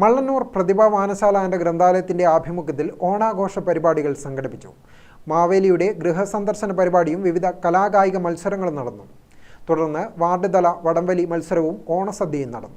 മള്ളന്നൂർ പ്രതിഭാ വാനശാല and ഗ്രന്ഥാലയത്തിന്റെ ആഭിമുഖ്യത്തിൽ ഓണാഘോഷ പരിപാടികൾ സംഘടിപ്പിച്ചു. മാവേലിയുടെ ഗൃഹസന്ദർശന പരിപാടിയും വിവിധ കലാകായിക മത്സരങ്ങളും നടന്നു. തുടർന്ന് വാർഡ് തല വടംവലി മത്സരവും ഓണസദ്യയും നടന്നു.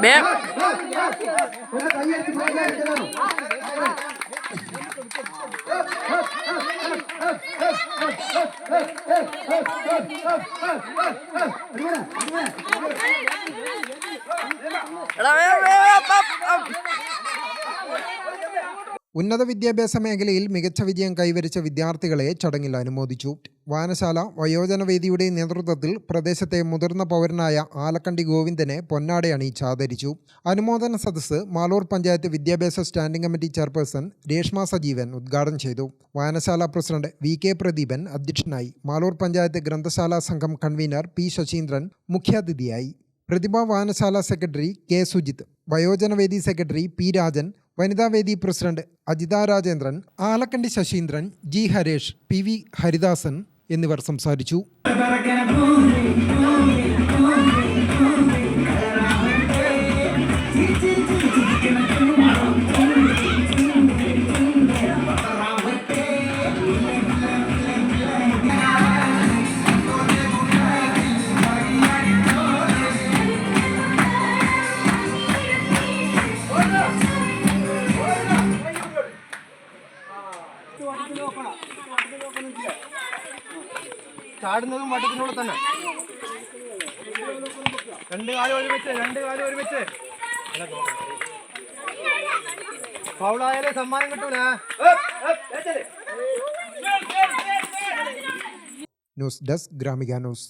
બે Hello, hello. ഉന്നത വിദ്യാഭ്യാസ മേഖലയിൽ മികച്ച വിജയം കൈവരിച്ച വിദ്യാർത്ഥികളെ ചടങ്ങിൽ അനുമോദിച്ചു. വായനശാല വയോജനവേദിയുടെ നേതൃത്വത്തിൽ പ്രദേശത്തെ മുതിർന്ന പൗരനായ ആലക്കണ്ടി ഗോവിന്ദനെ പൊന്നാടെ അണിയിച്ച് ആദരിച്ചു. അനുമോദന സദസ്സ് മാലൂർ പഞ്ചായത്ത് വിദ്യാഭ്യാസ standing committee chairperson Reshma Sajeevan ഉദ്ഘാടനം ചെയ്തു. വായനശാല പ്രസിഡന്റ് വി കെ പ്രദീപൻ അധ്യക്ഷനായി. മാലൂർ പഞ്ചായത്ത് ഗ്രന്ഥശാല സംഘം കൺവീനർ പി ശശീന്ദ്രൻ മുഖ്യാതിഥിയായി. പ്രതിഭ വായനശാല സെക്രട്ടറി കെ സുജിത്ത് വയോജനവേദി സെക്രട്ടറി പി രാജൻ വനിതാവേദി president Ajitha Rajendran Alakkandi Sasheendran G Haresh P V Haridasan എന്നിവർ സംസാരിച്ചു. ചാടുന്നതും വട്ടത്തിനുള്ള തന്നെ. രണ്ട് കാലം ഒരുമിച്ച് രണ്ട് കാലം ഒരുമിച്ച് ഫൗളായാലേ സമ്മാനം കിട്ടൂലേ. News desk Gramika news.